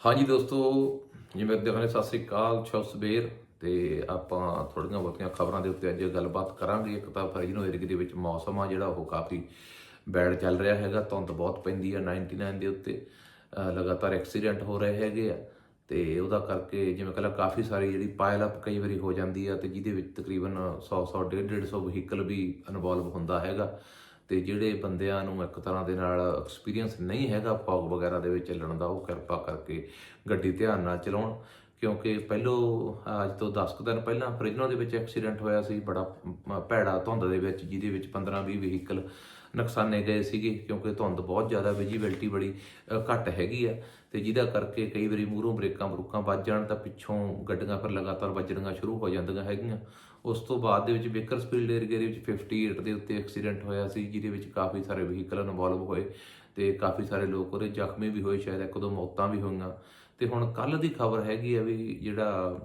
ਹਾਂਜੀ ਦੋਸਤੋ, ਜਿਵੇਂ ਦੇਖਦੇ ਸਤਿ ਸ੍ਰੀ ਅਕਾਲ ਛੋ ਸਵੇਰ। ਤੇ ਆਪਾਂ ਥੋੜੀਆਂ ਬਹੁਤੀਆਂ ਖਬਰਾਂ ਦੇ ਉੱਤੇ ਅੱਜ ਗੱਲਬਾਤ ਕਰਾਂਗੇ। ਇੱਕ ਤਾਂ ਫਰੀਨੋ ਏਰੀਏ ਦੇ ਵਿੱਚ ਮੌਸਮ ਆ ਜਿਹੜਾ, ਉਹ ਕਾਫੀ ਬੈਡ ਚੱਲ ਰਿਹਾ ਹੈਗਾ, ਧੁੰਦ ਬਹੁਤ ਪੈਂਦੀ ਆ 99 ਦੇ ਉੱਤੇ। ਲਗਾਤਾਰ ਐਕਸੀਡੈਂਟ ਹੋ ਰਹੇ ਹੈਗੇ ਆ। ਤੇ ਉਹਦਾ ਕਰਕੇ ਜਿਵੇਂ ਕਹਿੰਦਾ ਕਾਫੀ ਸਾਰੀ ਜਿਹੜੀ ਪਾਇਲ ਅਪ ਕਈ ਵਾਰੀ ਹੋ ਜਾਂਦੀ ਆ, ਤੇ ਜਿਹਦੇ ਵਿੱਚ ਤਕਰੀਬਨ 100 100 150 150 ਵਹੀਕਲ ਵੀ ਇਨਵੋਲਵ ਹੁੰਦਾ ਹੈਗਾ। ਤੇ ਜਿਹੜੇ ਬੰਦਿਆਂ ਨੂੰ ਇੱਕ ਤਰ੍ਹਾਂ ਦੇ ਨਾਲ ਐਕਸਪੀਰੀਅੰਸ ਨਹੀਂ ਹੈਗਾ ਫੌਗ ਵਗੈਰਾ ਦੇ ਵਿੱਚ ਚੱਲਣ ਦਾ, ਉਹ ਕਿਰਪਾ ਕਰਕੇ ਗੱਡੀ ਧਿਆਨ ਨਾਲ ਚਲਾਉਣ। ਕਿਉਂਕਿ ਪਹਿਲੋ, ਅੱਜ ਤੋਂ 10 ਕੁ ਦਿਨ ਪਹਿਲਾਂ ਫਰਿਜਨੋ ਦੇ ਵਿੱਚ ਐਕਸੀਡੈਂਟ ਹੋਇਆ ਸੀ, ਬੜਾ ਭੈੜਾ ਧੁੰਦ ਦੇ ਵਿੱਚ, ਜਿਹਦੇ ਵਿੱਚ 15-20 ਵਹੀਕਲ ਨੁਕਸਾਨੇ ਗਏ ਸੀਗੇ, ਕਿਉਂਕਿ ਧੁੰਦ ਬਹੁਤ ਜ਼ਿਆਦਾ ਵਿਜੀਬਿਲਟੀ ਬੜੀ ਘੱਟ ਹੈਗੀ ਆ। ਤੇ ਜਿਹਦਾ ਕਰਕੇ ਕਈ ਵਾਰੀ ਮੂਹਰੋਂ ਬ੍ਰੇਕਾਂ ਬਰੂਕਾਂ ਵੱਜ ਜਾਣ ਤਾਂ ਪਿੱਛੋਂ ਗੱਡੀਆਂ ਫਿਰ ਲਗਾਤਾਰ ਵੱਜਣੀਆਂ ਸ਼ੁਰੂ ਹੋ ਜਾਂਦੀਆਂ ਹੈਗੀਆਂ। ਉਸ ਤੋਂ ਬਾਅਦ ਦੇ ਵਿੱਚ ਬੇਕਰਸਫੀਲਡ ਏਰੀਆ ਦੇ ਵਿੱਚ 58 ਦੇ ਉੱਤੇ ਐਕਸੀਡੈਂਟ ਹੋਇਆ ਸੀ, ਜਿਹਦੇ ਵਿੱਚ ਕਾਫੀ ਸਾਰੇ ਵਹੀਕਲ ਇਨਵੋਲਵ ਹੋਏ ਤੇ ਕਾਫੀ ਸਾਰੇ ਲੋਕ ਉਹਦੇ ਜ਼ਖਮੀ ਵੀ ਹੋਏ, ਸ਼ਾਇਦ ਇੱਕ ਦੋ ਮੌਤਾਂ ਵੀ ਹੋਈਆਂ। ਤੇ ਹੁਣ ਕੱਲ ਦੀ ਖਬਰ ਹੈਗੀ ਆ ਵੀ ਜਿਹੜਾ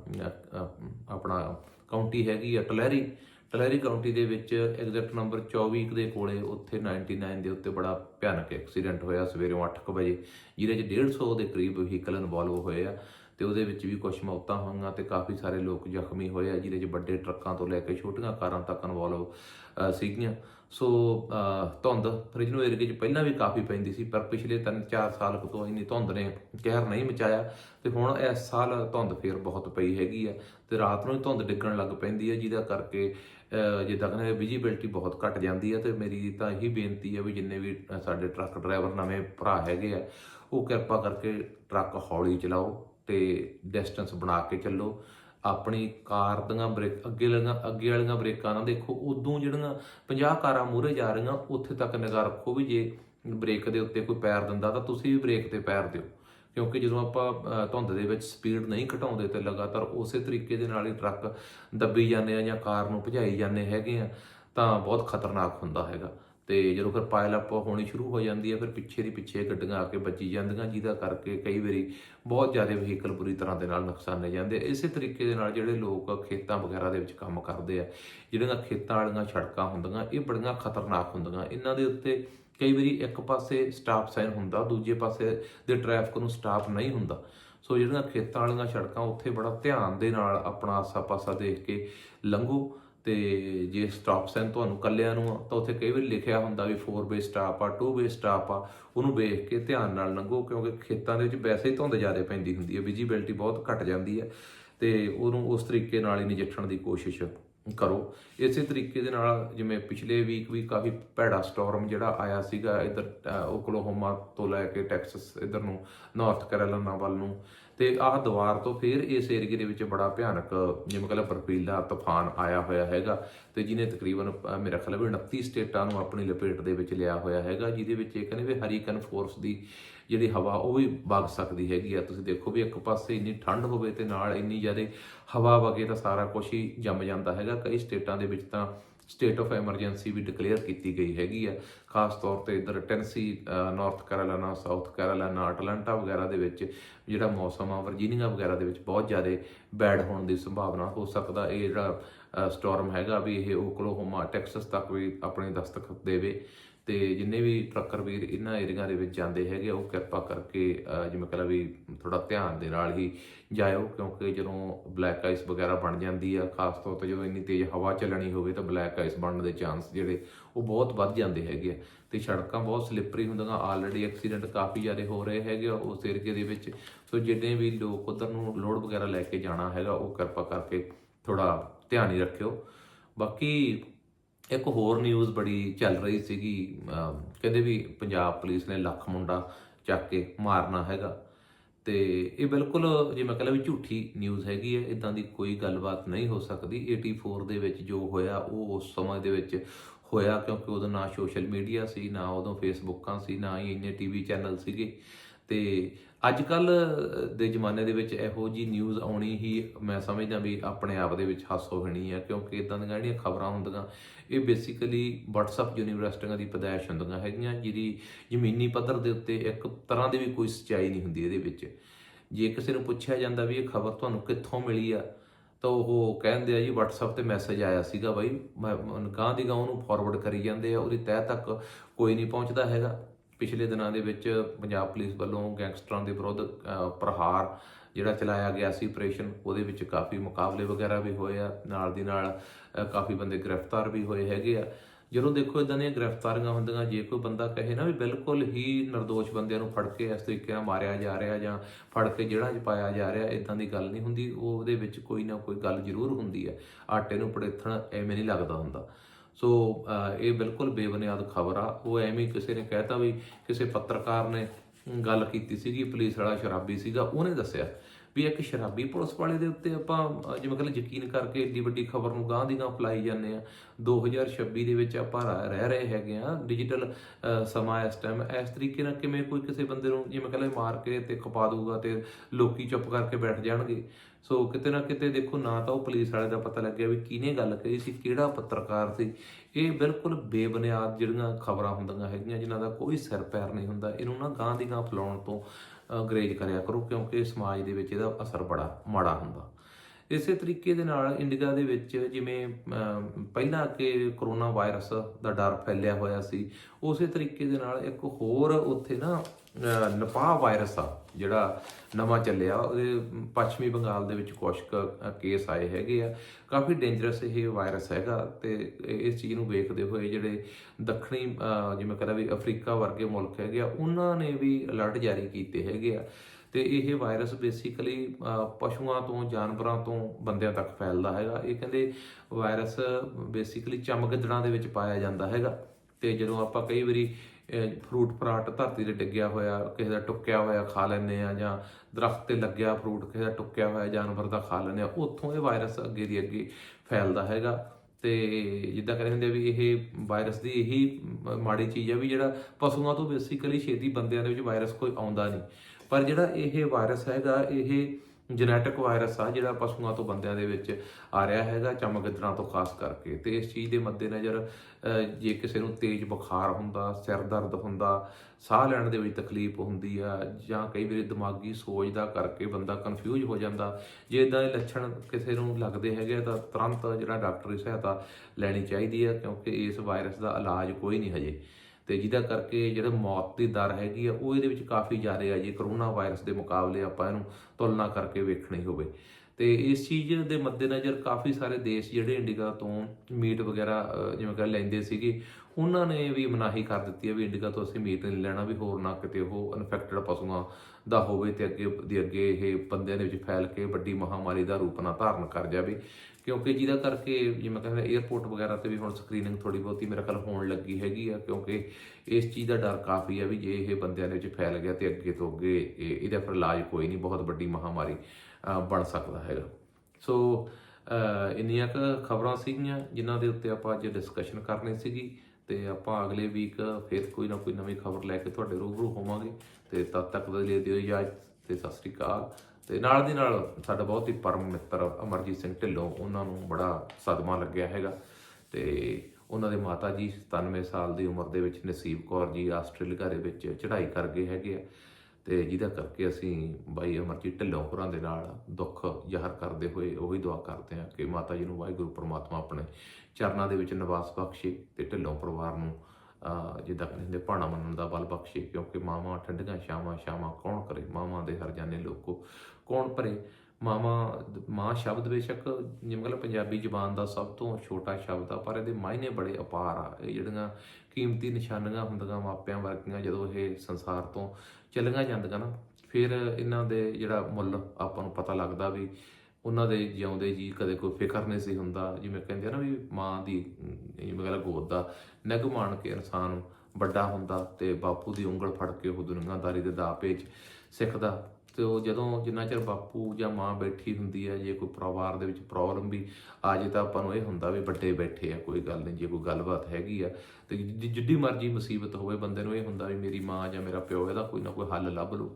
ਆਪਣਾ ਕਾਉਂਟੀ ਹੈਗੀ ਆ ਟਲੈਰੀ ਟਲੈਰੀ ਕਾਉਂਟੀ ਦੇ ਵਿੱਚ ਐਗਜ਼ੈਕਟ ਨੰਬਰ 24 ਦੇ ਕੋਲੇ ਉੱਥੇ 99 ਦੇ ਉੱਤੇ ਬੜਾ ਭਿਆਨਕ ਐਕਸੀਡੈਂਟ ਹੋਇਆ ਸਵੇਰੇ 8:00 ਵਜੇ, ਜਿਹਦੇ ਚ 150 ਦੇ ਕਰੀਬ ਵਹੀਕਲ ਇਨਵੋਲਵ ਹੋਏ ਆ। ਤੇ ਉਹਦੇ ਵਿੱਚ ਵੀ ਕੁਝ ਮੌਤਾਂ ਹੋਈਆਂ ਤੇ ਕਾਫੀ ਸਾਰੇ ਲੋਕ ਜ਼ਖਮੀ ਹੋਏ ਆ ਜਿਹਦੇ ਚ ਵੱਡੇ ਟਰੱਕਾਂ ਤੋਂ ਲੈ ਕੇ ਛੋਟੀਆਂ ਕਾਰਾਂ ਤੱਕ ਇਨਵੋਲਵ ਸੀਗੀਆਂ। ਸੋ ਅ, ਧੁੰਦ ਫਰਿਜਨੋ ਏਰੀਏ 'ਚ ਪਹਿਲਾਂ ਵੀ ਕਾਫੀ ਪੈਂਦੀ ਸੀ ਪਰ ਪਿਛਲੇ 3-4 ਸਾਲ ਤੋਂ ਇੰਨੀ ਧੁੰਦ ਨੇ ਕਹਿਰ ਨਹੀਂ ਮਚਾਇਆ। ਤੇ ਹੁਣ ਇਸ ਸਾਲ ਧੁੰਦ ਫੇਰ ਬਹੁਤ ਪਈ ਹੈਗੀ ਆ ਤੇ ਰਾਤ ਨੂੰ ਹੀ ਧੁੰਦ ਡਿੱਗਣ ਲੱਗ ਪੈਂਦੀ ਹੈ ਜਿਹਦਾ ਕਰਕੇ ਅ, ਜਿੱਦਾਂ ਕਹਿੰਦੇ ਵਿਜੀਬਿਲਟੀ ਬਹੁਤ ਘਟ ਜਾਂਦੀ ਹੈ ਤੇ ਮੇਰੀ ਤਾਂ ਇਹੀ ਬੇਨਤੀ ਹੈ ਵੀ ਜਿੰਨੇ ਵੀ ਸਾਡੇ ਟਰੱਕ ਡਰਾਈਵਰ ਨਵੇਂ ਭਰਾ ਹੈਗੇ ਆ ਉਹ ਕਿਰਪਾ ਕਰਕੇ ਟਰੱਕ ਹੌਲੀ ਚਲਾਓ। ਤੇ ਡਿਸਟੈਂਸ ਬਣਾ ਕੇ ਚੱਲੋ। ਆਪਣੀ ਕਾਰ ਦੀਆਂ ਬ੍ਰੇਕ ਅੱਗੇ ਵਾਲੀਆਂ ਅੱਗੇ ਵਾਲੀਆਂ ਬ੍ਰੇਕਾਂ ਨਾ ਦੇਖੋ, ਉਦੋਂ ਜਿਹੜੀਆਂ 50 ਕਾਰਾਂ ਮੂਹਰੇ ਜਾ ਰਹੀਆਂ, ਉੱਥੇ ਤੱਕ ਨਿਗਾਹ ਰੱਖੋ ਵੀ ਜੇ ਬ੍ਰੇਕ ਦੇ ਉੱਤੇ ਕੋਈ ਪੈਰ ਦਿੰਦਾ ਤਾਂ ਤੁਸੀਂ ਵੀ ਬ੍ਰੇਕ ਤੇ ਪੈਰ ਦਿਓ। ਕਿਉਂਕਿ ਜਦੋਂ ਆਪਾਂ ਧੁੰਦ ਦੇ ਵਿੱਚ ਸਪੀਡ ਨਹੀਂ ਘਟਾਉਂਦੇ ਤੇ ਲਗਾਤਾਰ ਉਸੇ ਤਰੀਕੇ ਦੇ ਨਾਲ ਹੀ ਟਰੱਕ ਦੱਬੀ ਜਾਂਦੇ ਆ ਜਾਂ ਕਾਰ ਨੂੰ ਭਜਾਈ ਜਾਂਦੇ ਹੈਗੇ ਆ, ਤਾਂ ਬਹੁਤ ਖਤਰਨਾਕ ਹੁੰਦਾ ਹੈਗਾ। ਤੇ ਜਦੋਂ ਫਿਰ ਪਾਇਲ ਅਪ ਹੋਣੀ ਸ਼ੁਰੂ ਹੋ ਜਾਂਦੀ ਹੈ, ਫਿਰ ਪਿੱਛੇ ਦੀ ਪਿੱਛੇ ਗੱਡੀਆਂ ਆ ਕੇ ਵੱਜੀ ਜਾਂਦੀਆਂ, ਜਿਹਦਾ ਕਰਕੇ ਕਈ ਵਾਰੀ ਬਹੁਤ ਜ਼ਿਆਦਾ ਵਹੀਕਲ ਬੁਰੀ ਤਰ੍ਹਾਂ ਦੇ ਨਾਲ ਨੁਕਸਾਨੇ ਜਾਂਦੇ ਇਸੇ ਤਰੀਕੇ ਦੇ ਨਾਲ ਜਿਹੜੇ ਲੋਕ ਖੇਤਾਂ ਵਗੈਰਾ ਦੇ ਵਿੱਚ ਕੰਮ ਕਰਦੇ ਆ, ਜਿਹੜੀਆਂ ਖੇਤਾਂ ਵਾਲੀਆਂ ਸੜਕਾਂ ਹੁੰਦੀਆਂ, ਇਹ ਬੜੀਆਂ ਖਤਰਨਾਕ ਹੁੰਦੀਆਂ। ਇਹਨਾਂ ਦੇ ਉੱਤੇ ਕਈ ਵਾਰੀ ਇੱਕ ਪਾਸੇ ਸਟਾਪ ਸਾਈਨ ਹੁੰਦਾ, ਦੂਜੇ ਪਾਸੇ ਦੇ ਟ੍ਰੈਫਿਕ ਨੂੰ ਸਟਾਪ ਨਹੀਂ ਹੁੰਦਾ। ਸੋ ਜਿਹੜੀਆਂ ਖੇਤਾਂ ਵਾਲੀਆਂ ਸੜਕਾਂ, ਉੱਥੇ ਬੜਾ ਧਿਆਨ ਦੇ ਨਾਲ ਆਪਣਾ ਆਸਾ-ਪਾਸਾ ਦੇਖ ਕੇ ਲੰਘੋ। ਤੇ ਜੇ ਸਟਾਪਸ ਸਾਈਨ ਤੁਹਾਨੂੰ ਕੱਲਿਆਂ ਨੂੰ ਆ, ਤਾਂ ਉੱਥੇ ਕਈ ਵਾਰੀ ਲਿਖਿਆ ਹੁੰਦਾ ਵੀ 4 ਵੇ ਸਟਾਪ ਆ 2 ਵੇ ਸਟਾਪ ਆ ਉਹਨੂੰ ਵੇਖ ਕੇ ਧਿਆਨ ਨਾਲ ਲੰਘੋ ਕਿਉਂਕਿ ਖੇਤਾਂ ਦੇ ਵਿੱਚ ਵੈਸੇ ਹੀ ਧੁੰਦ ਜ਼ਿਆਦਾ ਪੈਂਦੀ ਹੁੰਦੀ ਹੈ ਵਿਜੀਬਿਲਟੀ ਬਹੁਤ ਘਟ ਜਾਂਦੀ ਹੈ ਤੇ ਉਹਨੂੰ ਉਸ ਤਰੀਕੇ ਨਾਲ ਹੀ ਨਜਿੱਠਣ ਦੀ ਕੋਸ਼ਿਸ਼ ਕਰੋ। ਇਸੇ ਤਰੀਕੇ ਦੇ ਨਾਲ ਜਿਵੇਂ ਪਿਛਲੇ ਵੀਕ ਵੀ ਕਾਫੀ ਭੈੜਾ ਸਟਾਰਮ ਜਿਹੜਾ ਆਇਆ ਸੀਗਾ ਇਧਰ ਓਕਲਾਹੋਮਾ ਤੋਂ ਲੈ ਕੇ ਟੈਕਸਸ ਇਧਰ ਨੂੰ ਨਾਰਥ ਕੈਰੋਲਾਈਨਾ ਵੱਲ ਨੂੰ ਤੇ ਆਹ ਦੀਵਾਰ ਤੋਂ ਫਿਰ ਇਸ ਏਰੀਏ ਦੇ ਵਿੱਚ ਬੜਾ ਭਿਆਨਕ, ਜਿਵੇਂ ਕਹਿੰਦਾ ਬਰਫੀਲਾ ਤੂਫਾਨ ਆਇਆ ਹੋਇਆ ਹੈਗਾ ਤੇ ਜਿਹਨੇ ਤਕਰੀਬਨ ਮੇਰਾ ਖਿਆਲ ਹੈ ਵੀ 29 ਸਟੇਟਾਂ ਨੂੰ ਆਪਣੀ ਲਪੇਟ ਦੇ ਵਿੱਚ ਲਿਆ ਹੋਇਆ ਹੈਗਾ, ਜਿਹਦੇ ਵਿੱਚ ਇਹ ਕਹਿੰਦੇ ਵੀ ਹਰੀਕਨ ਫੋਰਸ ਦੀ ਜਿਹੜੀ ਹਵਾ ਉਹ ਵੀ ਵਗ ਸਕਦੀ ਹੈਗੀ ਆ। ਤੁਸੀਂ ਦੇਖੋ ਵੀ ਇੱਕ ਪਾਸੇ ਇੰਨੀ ਠੰਡ ਹੋਵੇ ਤੇ ਨਾਲ ਇੰਨੀ ਜ਼ਿਆਦਾ ਹਵਾ ਵਗੇ ਤਾਂ ਸਾਰਾ ਕੁਝ ਹੀ ਜੰਮ ਜਾਂਦਾ ਹੈਗਾ। ਕਈ ਸਟੇਟਾਂ ਦੇ ਵਿੱਚ ਤਾਂ ਸਟੇਟ ਆਫ ਐਮਰਜੈਂਸੀ ਵੀ ਡਿਕਲੇਅਰ ਕੀਤੀ ਗਈ ਹੈਗੀ ਆ। ਖਾਸ ਤੌਰ ਤੇ ਇਧਰ Tennessee North Carolina South Carolina Atlanta ਵਗੈਰਾ ਦੇ ਵਿੱਚ ਜਿਹੜਾ ਮੌਸਮ ਆ ਵਰਜੀਨੀਆ ਵਗੈਰਾ ਦੇ ਵਿੱਚ ਬਹੁਤ ਜ਼ਿਆਦਾ ਬੈਡ ਹੋਣ ਦੀ ਸੰਭਾਵਨਾ ਹੋ ਸਕਦਾ। ਇਹ ਜਿਹੜਾ ਸਟਾਰਮ ਹੈਗਾ ਵੀ ਇਹ ਓਕਲਾਹੋਮਾ ਟੈਕਸਸ ਤੱਕ ਵੀ ਆਪਣੇ ਦਸਤਖਤ ਦੇਵੇ। ਤੇ ਜਿੰਨੇ ਵੀ ਟਰੱਕਰ ਵੀਰ ਇਹਨਾਂ ਏਰੀਆ ਦੇ ਵਿੱਚ ਜਾਂਦੇ ਹੈਗੇ ਆ, ਉਹ ਕਿਰਪਾ ਕਰਕੇ ਅਹ, ਜਿਵੇਂ ਕਹਿੰਦਾ ਵੀ ਥੋੜਾ ਧਿਆਨ ਦੇ ਨਾਲ ਹੀ ਜਾਇਓ ਕਿਉਂਕਿ ਜਦੋਂ ਬਲੈਕ ਆਈਸ ਵਗੈਰਾ ਬਣ ਜਾਂਦੀ ਆ ਖਾਸ ਤੌਰ ਤੇ ਜਦੋਂ ਇੰਨੀ ਤੇਜ਼ ਹਵਾ ਚੱਲਣੀ ਹੋਵੇ ਤਾਂ ਬਲੈਕ ਆਈਸ ਬਣਨ ਦੇ ਚਾਂਸ ਜਿਹੜੇ ਉਹ ਬਹੁਤ ਵੱਧ ਜਾਂਦੇ ਹੈਗੇ ਆ। ਤੇ ਸੜਕਾਂ ਬਹੁਤ ਸਲਿੱਪਰੀ ਹੁੰਦੀਆਂ ਆਲਰੇਡੀ ਐਕਸੀਡੈਂਟ ਕਾਫੀ ਜ਼ਿਆਦਾ ਹੋ ਰਹੇ ਹੈਗੇ ਆ ਉਸ ਏਰੀਏ ਦੇ ਵਿੱਚ। ਸੋ ਜਿੰਨੇ ਵੀ ਲੋਕ ਉਧਰ ਨੂੰ ਲੋਡ ਵਗੈਰਾ ਲੈ ਕੇ ਜਾਣਾ ਹੈਗਾ ਉਹ ਕਿਰਪਾ ਕਰਕੇ ਥੋੜਾ ਧਿਆਨ ਹੀ ਰੱਖਿਓ। ਬਾਕੀ ਇੱਕ ਹੋਰ ਨਿਊਜ਼ ਬੜੀ ਚੱਲ ਰਹੀ ਸੀਗੀ ਕਹਿੰਦੇ ਵੀ ਪੰਜਾਬ ਪੁਲਿਸ ਨੇ ਲੱਖ ਮੁੰਡਾ ਚੱਕ ਕੇ ਮਾਰਨਾ ਹੈਗਾ। ਤੇ ਇਹ ਬਿਲਕੁਲ ਜੇ ਮੈਂ ਕਹਾਂ ਵੀ ਝੂਠੀ ਨਿਊਜ਼ ਹੈਗੀ ਹੈ ਇਦਾਂ ਦੀ ਕੋਈ ਗੱਲਬਾਤ ਨਹੀਂ ਹੋ ਸਕਦੀ। 84 ਦੇ ਵਿੱਚ ਜੋ ਹੋਇਆ, ਉਹ ਉਸ ਸਮੇਂ ਦੇ ਵਿੱਚ ਹੋਇਆ, ਕਿਉਂਕਿ ਉਦੋਂ ਨਾ ਸੋਸ਼ਲ ਮੀਡੀਆ ਸੀ, ਨਾ ਉਦੋਂ ਫੇਸਬੁੱਕਾਂ ਸੀ, ਨਾ ਹੀ ਇੰਨੇ ਟੀਵੀ ਚੈਨਲ ਸੀਗੇ। ਤੇ ਅੱਜ ਕੱਲ ਦੇ ਜ਼ਮਾਨੇ ਦੇ ਵਿੱਚ ਇਹੋ ਜੀ ਨਿਊਜ਼ ਆਉਣੀ ਹੀ ਮੈਂ ਸਮਝਦਾ ਵੀ ਆਪਣੇ ਆਪ ਦੇ ਵਿੱਚ ਹਾਸੋ ਹੋਣੀ ਹੈ ਕਿਉਂਕਿ ਇਦਾਂ ਦੀਆਂ ਜਿਹੜੀਆਂ ਖਬਰਾਂ ਹੁੰਦੀਆਂ, ਇਹ ਬੇਸਿਕਲੀ WhatsApp ਯੂਨੀਵਰਸਿਟੀਆਂ ਦੀ ਪਦਾਇਸ਼ ਹੁੰਦੀਆਂ ਹੈਗੀਆਂ, ਜਿਹਦੀ ਜ਼ਮੀਨੀ ਪੱਧਰ ਦੇ ਉੱਤੇ ਇੱਕ ਤਰ੍ਹਾਂ ਦੀ ਵੀ ਕੋਈ ਸੱਚਾਈ ਨਹੀਂ ਹੁੰਦੀ ਇਹਦੇ ਵਿੱਚ। ਜੇ ਕਿਸੇ ਨੂੰ ਪੁੱਛਿਆ ਜਾਂਦਾ ਵੀ ਇਹ ਖਬਰ ਤੁਹਾਨੂੰ ਕਿੱਥੋਂ ਮਿਲੀ ਆ, ਤਾਂ ਉਹ ਕਹਿੰਦੇ ਆ ਜੀ, WhatsApp ਤੇ ਮੈਸੇਜ ਆਇਆ ਸੀਗਾ ਬਾਈ, ਮੈਂ ਗਾਂ ਦੀ ਗਾਂ ਉਹਨੂੰ ਫਾਰਵਰਡ ਕਰੀ ਜਾਂਦੇ ਆ, ਉਹਦੀ ਤਹਿ ਤੱਕ ਕੋਈ ਨਹੀਂ ਪਹੁੰਚਦਾ ਹੈਗਾ। ਪਿਛਲੇ ਦਿਨਾਂ ਦੇ ਵਿੱਚ ਪੰਜਾਬ ਪੁਲਿਸ ਵੱਲੋਂ ਗੈਂਗਸਟਰਾਂ ਦੇ ਵਿਰੁੱਧ ਪ੍ਰਹਾਰ ਜਿਹੜਾ ਚਲਾਇਆ ਗਿਆ ਸੀ ਆਪਰੇਸ਼ਨ, ਉਹਦੇ ਵਿੱਚ ਕਾਫੀ ਮੁਕਾਬਲੇ ਵਗੈਰਾ ਵੀ ਹੋਏ ਆ, ਨਾਲ ਦੀ ਨਾਲ ਕਾਫੀ ਬੰਦੇ ਗ੍ਰਿਫਤਾਰ ਵੀ ਹੋਏ ਹੈਗੇ ਆ। ਜਦੋਂ ਦੇਖੋ ਇਦਾਂ ਦੀਆਂ ਗ੍ਰਿਫਤਾਰੀਆਂ ਹੁੰਦੀਆਂ, ਜੇ ਕੋਈ ਬੰਦਾ ਕਹੇ ਨਾ ਵੀ ਬਿਲਕੁਲ ਹੀ ਨਿਰਦੋਸ਼ ਬੰਦਿਆਂ ਨੂੰ ਫੜ ਕੇ ਇਸ ਤਰੀਕੇ ਨਾਲ ਮਾਰਿਆ ਜਾ ਰਿਹਾ ਜਾਂ ਫੜ ਕੇ ਜਿਹੜਾ 'ਚ ਪਾਇਆ ਜਾ ਰਿਹਾ ਇਦਾਂ ਦੀ ਗੱਲ ਨਹੀਂ ਹੁੰਦੀ। ਉਹ ਉਹਦੇ ਵਿੱਚ ਕੋਈ ਨਾ ਕੋਈ ਗੱਲ ਜ਼ਰੂਰ ਹੁੰਦੀ ਹੈ ਆਟੇ ਨੂੰ ਪੜੇਥਣ ਐਵੇਂ ਨਹੀਂ ਲੱਗਦਾ ਹੁੰਦਾ। ਸੋ ਇਹ ਬਿਲਕੁਲ ਬੇਬੁਨਿਆਦ ਖਬਰ ਆ। ਉਹ ਐਵੇਂ ਕਿਸੇ ਨੇ ਕਹਿਤਾ ਵੀ ਕਿਸੇ ਪੱਤਰਕਾਰ ਨੇ ਗੱਲ ਕੀਤੀ ਸੀਗੀ, ਪੁਲਿਸ ਵਾਲਾ ਸ਼ਰਾਬੀ ਸੀਗਾ, ਉਹਨੇ ਦੱਸਿਆ। ਵੀ ਇੱਕ ਸ਼ਰਾਬੀ ਪੁਲਿਸ ਵਾਲੇ ਦੇ ਉੱਤੇ ਆਪਾਂ ਜਿਵੇਂ ਕਹਿੰਦੇ ਯਕੀਨ ਕਰਕੇ ਏਡੀ ਵੱਡੀ ਖਬਰ ਨੂੰ ਗਾਂਹ ਦੀ ਗਾਂ ਫਲਾਈ ਜਾਂਦੇ ਆ 2026 ਦੇ ਵਿੱਚ ਆਪਾਂ ਰਹਿ ਰਹਿ ਰਹੇ ਹੈਗੇ ਆ ਡਿਜੀਟਲ ਸਮਾਂ ਇਸ ਟਾਈਮ ਇਸ ਤਰੀਕੇ ਨਾਲ ਕਿਵੇਂ ਕੋਈ ਕਿਸੇ ਬੰਦੇ ਨੂੰ, ਜਿਵੇਂ ਕਹਿੰਦੇ ਮਾਰ ਕੇ ਤੇ ਖਪਾ ਦੂਗਾ ਤੇ ਲੋਕੀ ਚੁੱਪ ਕਰਕੇ ਬੈਠ ਜਾਣਗੇ। ਸੋ ਕਿਤੇ ਨਾ ਕਿਤੇ ਦੇਖੋ, ਨਾ ਤਾਂ ਉਹ ਪੁਲਿਸ ਵਾਲੇ ਦਾ ਪਤਾ ਲੱਗਿਆ ਵੀ ਕਿਹਨੇ ਗੱਲ ਕਹੀ ਸੀ, ਕਿਹੜਾ ਪੱਤਰਕਾਰ ਸੀ। ਇਹ ਬਿਲਕੁਲ ਬੇਬੁਨਿਆਦ ਜਿਹੜੀਆਂ ਖਬਰਾਂ ਹੁੰਦੀਆਂ ਹੈਗੀਆਂ, ਜਿਨ੍ਹਾਂ ਦਾ ਕੋਈ ਸਿਰ ਪੈਰ ਨਹੀਂ ਹੁੰਦਾ, ਇਹਨੂੰ ਨਾ ਗਾਂ ਦੀ ਗਾਂ ਫਲਾਉਣ ਤੋਂ ਗਰੇਜ ਕਰਿਆ ਕਰੋ, ਕਿਉਂਕਿ ਸਮਾਜ ਦੇ ਵਿੱਚ ਇਹਦਾ ਅਸਰ ਬੜਾ ਮਾੜਾ ਹੁੰਦਾ। ਇਸੇ ਤਰੀਕੇ ਦੇ ਨਾਲ ਇੰਡੀਆ ਦੇ ਵਿੱਚ ਜਿਵੇਂ ਪਹਿਲਾਂ ਕਿ ਕਰੋਨਾ ਵਾਇਰਸ ਦਾ ਡਰ ਫੈਲਿਆ ਹੋਇਆ ਸੀ, ਉਸੇ ਤਰੀਕੇ ਦੇ ਨਾਲ ਇੱਕ ਹੋਰ ਉੱਥੇ ਨਾ ਨਪਾਹ ਵਾਇਰਸ ਆ ਜਿਹੜਾ ਨਵਾਂ ਚੱਲਿਆ, ਉਹਦੇ ਪੱਛਮੀ ਬੰਗਾਲ ਦੇ ਵਿੱਚ ਕੁਝ ਕੇਸ ਆਏ ਹੈਗੇ ਆ। ਕਾਫੀ ਡੇਂਜਰਸ ਇਹ ਵਾਇਰਸ ਹੈਗਾ ਤੇ ਇਸ ਚੀਜ਼ ਨੂੰ ਵੇਖਦੇ ਹੋਏ ਜਿਹੜੇ ਦੱਖਣੀ ਜਿਵੇਂ ਕਹਿੰਦਾ ਵੀ ਅਫਰੀਕਾ ਵਰਗੇ ਮੁਲਕ ਹੈਗੇ ਆ, ਉਹਨਾਂ ਨੇ ਵੀ ਅਲਰਟ ਜਾਰੀ ਕੀਤੇ ਹੈਗੇ ਆ। ਤੇ ਇਹ ਵਾਇਰਸ ਬੇਸਿਕਲੀ ਪਸ਼ੂਆਂ ਤੋਂ, ਜਾਨਵਰਾਂ ਤੋਂ ਬੰਦਿਆਂ ਤੱਕ ਫੈਲਦਾ ਹੈਗਾ। ਇਹ ਕਹਿੰਦੇ ਵਾਇਰਸ ਬੇਸਿਕਲੀ ਚਮਗਿੱਦੜਾਂ ਦੇ ਵਿੱਚ ਪਾਇਆ ਜਾਂਦਾ ਹੈਗਾ। ਤੇ ਜਦੋਂ ਆਪਾਂ ਕਈ ਵਾਰੀ ਫਰੂਟ ਪਰਾਟ ਧਰਤੀ ਤੇ ਡਿੱਗਿਆ ਹੋਇਆ, ਕਿਸੇ ਦਾ ਟੁੱਕਿਆ ਹੋਇਆ ਖਾ ਲੈਂਦੇ ਆ ਜਾਂ ਦਰਖਤ ਤੇ ਲੱਗਿਆ ਫਰੂਟ, ਕਿਸੇ ਦਾ ਟੁੱਕਿਆ ਹੋਇਆ ਜਾਨਵਰ ਦਾ ਖਾ ਲੈਂਦੇ ਆ, ਉੱਥੋਂ ਇਹ ਵਾਇਰਸ ਅੱਗੇ ਦੀ ਅੱਗੇ ਫੈਲਦਾ ਹੈਗਾ। ਤੇ ਜਿੱਦਾਂ ਕਹਿੰਦੇ ਹੁੰਦੇ ਆ ਵੀ ਇਹ ਵਾਇਰਸ ਦੀ ਇਹੀ ਮਾੜੀ ਚੀਜ਼ ਆ ਵੀ ਜਿਹੜਾ ਪਸ਼ੂਆਂ ਤੋਂ ਬੇਸਿਕਲੀ ਛੇਤੀ ਬੰਦਿਆਂ ਦੇ ਵਿੱਚ ਵਾਇਰਸ ਕੋਈ ਆਉਂਦਾ ਨਹੀਂ। ਪਰ ਜਿਹੜਾ ਇਹ ਵਾਇਰਸ ਹੈਗਾ, ਇਹ ਜੈਨੇਟਿਕ ਵਾਇਰਸ ਆ, ਜਿਹੜਾ ਪਸ਼ੂਆਂ ਤੋਂ ਬੰਦਿਆਂ ਦੇ ਵਿੱਚ ਆ ਰਿਹਾ ਹੈਗਾ ਚਮਗਿੱਦੜਾਂ ਤੋਂ, ਖਾਸ ਕਰਕੇ। ਤੇ ਇਸ ਚੀਜ਼ ਦੇ ਮੱਦੇਨਜ਼ਰ ਜੇ ਕਿਸੇ ਨੂੰ ਤੇਜ਼ ਬੁਖਾਰ ਹੁੰਦਾ, ਸਿਰ ਦਰਦ ਹੁੰਦਾ, ਸਾਹ ਲੈਣ ਦੇ ਵਿੱਚ ਤਕਲੀਫ ਹੁੰਦੀ ਆ, ਜਾਂ ਕਈ ਵਾਰੀ ਦਿਮਾਗੀ ਸੋਚ ਦਾ ਕਰਕੇ ਬੰਦਾ ਕਨਫਿਊਜ਼ ਹੋ ਜਾਂਦਾ, ਜੇ ਇਦਾਂ ਦੇ ਲੱਛਣ ਕਿਸੇ ਨੂੰ ਲੱਗਦੇ ਹੈਗੇ ਆ, ਤਾਂ ਤੁਰੰਤ ਜਿਹੜਾ ਡਾਕਟਰੀ ਸਹਾਇਤਾ ਲੈਣੀ ਚਾਹੀਦੀ ਹੈ ਕਿਉਂਕਿ ਇਸ ਵਾਇਰਸ ਦਾ ਇਲਾਜ ਕੋਈ ਨਹੀਂ ਹਜੇ। ਤੇ ਜਿਹਦਾ ਕਰਕੇ ਜਿਹੜਾ ਮੌਤ ਦੀ ਦਰ ਹੈਗੀ ਆ, ਉਹ ਇਹਦੇ ਵਿੱਚ ਕਾਫੀ ਜ਼ਿਆਦਾ ਹੈ ਜੇ। ਕਰੋਨਾ ਵਾਇਰਸ ਦੇ ਮੁਕਾਬਲੇ ਆਪਾਂ ਇਹਨੂੰ ਤੁਲਨਾ ਕਰਕੇ ਵੇਖਣੀ ਹੋਵੇ। ਤੇ ਇਸ ਚੀਜ਼ ਦੇ ਮੱਦੇਨਜ਼ਰ ਕਾਫੀ ਸਾਰੇ ਦੇਸ਼ ਜਿਹੜੇ ਇੰਡੀਆ ਤੋਂ ਮੀਟ ਵਗੈਰਾ ਜਿਵੇਂ ਕਿ ਲੈਂਦੇ ਸੀਗੇ, ਉਹਨਾਂ ਨੇ ਵੀ ਮਨਾਹੀ ਕਰ ਦਿੱਤੀ ਹੈ ਵੀ ਇੰਡੀਆ ਤੋਂ ਅਸੀਂ ਮੀਟ ਨਹੀਂ ਲੈਣਾ, ਵੀ ਹੋਰ ਨਾ ਕਿਤੇ ਉਹ ਇਨਫੈਕਟਡ ਪਸ਼ੂਆਂ ਦਾ ਹੋਵੇ ਤੇ ਅੱਗੇ, ਦੀ ਅੱਗੇ ਇਹ ਬੰਦਿਆਂ ਦੇ ਵਿੱਚ ਫੈਲ ਕੇ ਵੱਡੀ ਮਹਾਮਾਰੀ ਦਾ ਰੂਪ ਨਾ ਧਾਰਨ ਕਰ ਜਾਵੇ। ਕਿਉਂਕਿ ਜਿਹਦਾ ਕਰਕੇ ਜਿਵੇਂ ਕਹਿੰਦੇ 에어ਪੋਰਟ ਵਗੈਰਾ ਤੇ ਵੀ ਹੁਣ ਸਕਰੀਨਿੰਗ ਥੋੜੀ ਬਹੁਤੀ ਮੇਰੇ ਖਿਆਲ ਹੋਣ ਲੱਗੀ ਹੈਗੀ ਆ, ਕਿਉਂਕਿ ਇਸ ਚੀਜ਼ ਦਾ ਡਰ ਕਾਫੀ ਆ ਵੀ ਜੇ ਇਹ ਬੰਦਿਆਂ ਦੇ ਵਿੱਚ ਫੈਲ ਗਿਆ ਤੇ ਅੱਗੇ ਤੋਂ ਅੱਗੇ ਇਹ- ਇਹਦਾ ਫਿਰ ਇਲਾਜ ਕੋਈ ਨਹੀਂ, ਬਹੁਤ ਵੱਡੀ ਮਹਾਮਾਰੀ ਬਣ ਸਕਦਾ ਹੈਗਾ। ਸੋ ਇੰਨੀਆਂ ਕੁ ਖਬਰਾਂ ਸੀਗੀਆਂ ਜਿਨ੍ਹਾਂ ਦੇ ਉੱਤੇ ਆਪਾਂ ਅੱਜ ਡਿਸਕਸ਼ਨ ਕਰਨੀ ਸੀਗੀ ਤੇ ਆਪਾਂ ਅਗਲੇ ਵੀਕ ਫਿਰ ਕੋਈ ਨਾ ਕੋਈ ਨਵੀਂ ਖਬਰ ਲੈ ਕੇ ਤੁਹਾਡੇ ਰੂਬਰੂ ਹੋਵਾਂਗੇ। ਤੇ ਤਦ ਤੱਕ ਦੇ ਲਈ ਦਿਓ ਇਜਾਜ਼ਤ ਤੇ ਸਤਿ ਸ੍ਰੀ ਅਕਾਲ। ਤੇ ਨਾਲ ਦੀ ਨਾਲ ਸਾਡਾ ਬਹੁਤ ਹੀ ਪਰਮ ਮਿੱਤਰ ਅਮਰਜੀਤ ਸਿੰਘ ਢਿੱਲੋਂ, ਉਹਨਾਂ ਨੂੰ ਬੜਾ ਸਦਮਾ ਲੱਗਿਆ ਹੈਗਾ ਤੇ ਉਹਨਾਂ ਦੇ ਮਾਤਾ ਜੀ 97 ਸਾਲ ਦੀ ਉਮਰ ਦੇ ਵਿੱਚ ਨਸੀਬ ਕੌਰ ਜੀ ਆਸਟ੍ਰੇਲੀਆ ਦੇ ਵਿੱਚ ਚੜ੍ਹਾਈ ਕਰ ਗਏ ਹੈਗੇ ਆ ਤੇ ਜਿਹਦਾ ਕਰਕੇ ਅਸੀਂ ਬਾਈ ਅਮਰਜੀਤ ਢਿੱਲੋਂ ਹੋਰਾਂ ਦੇ ਨਾਲ ਦੁੱਖ ਜ਼ਾਹਰ ਕਰਦੇ ਹੋਏ ਉਹੀ ਦੁਆ ਕਰਦੇ ਹਾਂ ਕਿ ਮਾਤਾ ਜੀ ਨੂੰ ਵਾਹਿਗੁਰੂ ਪ੍ਰਮਾਤਮਾ ਆਪਣੇ ਚਰਨਾਂ ਦੇ ਵਿੱਚ ਨਿਵਾਸ ਬਖਸ਼ੇ ਤੇ ਢਿੱਲੋਂ ਪਰਿਵਾਰ ਨੂੰ ਜਿੱਦਾਂ ਕਹਿੰਦੇ ਭਾਣਾ ਮੰਨਣ ਦਾ ਬਲ ਬਖਸ਼ੇ ਕਿਉਂਕਿ ਮਾਵਾਂ ਠੰਡੀਆਂ ਛਾਵਾਂ ਛਾਵਾਂ ਕੌਣ ਕਰੇ? ਮਾਵਾਂ ਦੇ ਹਰ ਜਾਣੇ ਲੋਕੋ ਕੌਣ ਭਰੇ? ਮਾਵਾਂ, ਮਾਂ ਸ਼ਬਦ ਬੇਸ਼ੱਕ ਜਿਵੇਂ ਕਿ ਪੰਜਾਬੀ ਜ਼ਬਾਨ ਦਾ ਸਭ ਤੋਂ ਛੋਟਾ ਸ਼ਬਦ ਆ, ਪਰ ਇਹਦੇ ਮਾਇਨੇ ਬੜੇ ਅਪਾਰ ਆ। ਇਹ ਜਿਹੜੀਆਂ ਕੀਮਤੀ ਨਿਸ਼ਾਨੀਆਂ ਹੁੰਦੀਆਂ, ਮਾਪਿਆਂ ਵਰਗੀਆਂ ਜਦੋਂ ਇਹ ਸੰਸਾਰ ਤੋਂ ਚਲੀਆਂ ਜਾਂਦੀਆਂ ਨਾ, ਫਿਰ ਇਹਨਾਂ ਦੇ ਜਿਹੜਾ ਮੁੱਲ ਆਪਾਂ ਨੂੰ ਪਤਾ ਲੱਗਦਾ ਵੀ ਉਹਨਾਂ ਦੇ ਜਿਉਂਦੇ ਜੀ ਕਦੇ ਕੋਈ ਫਿਕਰ ਨਹੀਂ ਸੀ ਹੁੰਦਾ। ਜਿਵੇਂ ਕਹਿੰਦੇ ਆ ਨਾ ਵੀ ਮਾਂ ਦੀ ਜਿਵੇਂ ਗੱਲ ਗੋਦ ਦਾ ਨਿਗ ਮਾਣ ਕੇ ਇਨਸਾਨ ਵੱਡਾ ਹੁੰਦਾ ਤੇ ਬਾਪੂ ਦੀ ਉਂਗਲ ਫੜ ਕੇ ਉਹ ਦੁਨੀਆਦਾਰੀ ਦੇ ਦਾਅ ਪੇਚ ਸਿੱਖਦਾ। ਤੇ ਉਹ ਜਦੋਂ ਜਿੰਨਾ ਚਿਰ ਬਾਪੂ ਜਾਂ ਮਾਂ ਬੈਠੀ ਹੁੰਦੀ ਹੈ, ਜੇ ਕੋਈ ਪਰਿਵਾਰ ਦੇ ਵਿੱਚ ਪ੍ਰੋਬਲਮ ਵੀ ਆ ਜੇ ਤਾਂ ਆਪਾਂ ਨੂੰ ਇਹ ਹੁੰਦਾ ਵੀ ਵੱਡੇ ਬੈਠੇ ਆ, ਕੋਈ ਗੱਲ ਨਹੀਂ, ਜੇ ਕੋਈ ਗੱਲਬਾਤ ਹੈਗੀ ਆ, ਤੇ ਜਿ- ਜਿੱਡੀ ਮਰਜ਼ੀ ਮੁਸੀਬਤ ਹੋਵੇ, ਬੰਦੇ ਨੂੰ ਇਹ ਹੁੰਦਾ ਵੀ ਮੇਰੀ ਮਾਂ ਜਾਂ ਮੇਰਾ ਪਿਓ ਇਹਦਾ ਕੋਈ ਨਾ ਕੋਈ ਹੱਲ ਲੱਭ ਲੂ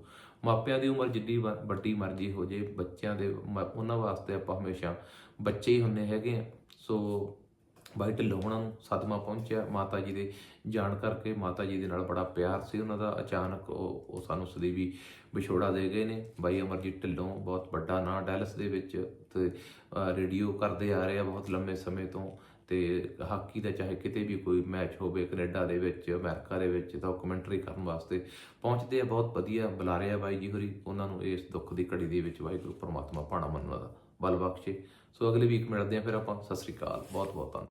ਮਾਪਿਆਂ ਦੀ ਉਮਰ ਜਿੱਡੀ ਵ- ਵੱਡੀ ਮਰਜ਼ੀ ਹੋ ਜੇ ਬੱਚਿਆਂ ਦੇ ਮ- ਉਹਨਾਂ ਵਾਸਤੇ ਆਪਾਂ ਹਮੇਸ਼ਾ ਬੱਚੇ ਹੀ ਹੁੰਨੇ ਹੈਗੇ ਆ। ਸੋ ਬਾਈ ਢਿੱਲੋਂ ਹੋਣਾ ਨੂੰ ਸਦਮਾ ਪਹੁੰਚਿਆ। ਮਾਤਾ ਜੀ ਦੇ ਜਾਣ ਕਰਕੇ ਮਾਤਾ ਜੀ ਦੇ ਨਾਲ ਬੜਾ ਪਿਆਰ ਸੀ ਉਹਨਾਂ ਦਾ। ਅਚਾਨਕ ਉਹ ਉਹ ਸਾਨੂੰ ਸਦੀਵੀ ਵਿਛੋੜਾ ਦੇ ਗਏ ਨੇ। ਬਾਈ ਅਮਰਜੀਤ ਢਿੱਲੋਂ ਬਹੁਤ ਵੱਡਾ ਨਾਂ ਡੈਲਸ ਦੇ ਵਿੱਚ ਤੇ ਰੇਡੀਓ ਕਰਦੇ ਆ ਰਹੇ ਆ ਬਹੁਤ ਲੰਮੇ ਸਮੇਂ ਤੋਂ ਤੇ ਹਾਕੀ ਦਾ ਚਾਹੇ ਕਿਤੇ ਵੀ ਕੋਈ ਮੈਚ ਹੋਵੇ, ਕੈਨੇਡਾ ਦੇ ਵਿੱਚ, ਅਮਰੀਕਾ ਦੇ ਵਿੱਚ ਤਾਂ ਕਮੈਂਟਰੀ ਕਰਨ ਵਾਸਤੇ ਪਹੁੰਚਦੇ ਆ। ਬਹੁਤ ਵਧੀਆ ਬੁਲਾ ਰਹੇ ਆ ਬਾਈ ਜੀ ਹੋਰੀ। ਉਹਨਾਂ ਨੂੰ ਇਸ ਦੁੱਖ ਦੀ ਘੜੀ ਦੇ ਵਿੱਚ ਵਾਹਿਗੁਰੂ, ਪਰਮਾਤਮਾ ਭਾਣਾ ਮੰਨਣ ਦਾ ਬਲ ਬਖਸ਼ੇ। ਸੋ ਅਗਲੇ ਵੀਕ ਮਿਲਦੇ ਆ ਫਿਰ ਆਪਾਂ। ਸਤਿ ਸ੍ਰੀ ਅਕਾਲ। ਬਹੁਤ ਬਹੁਤ ਧੰਨਵਾਦ।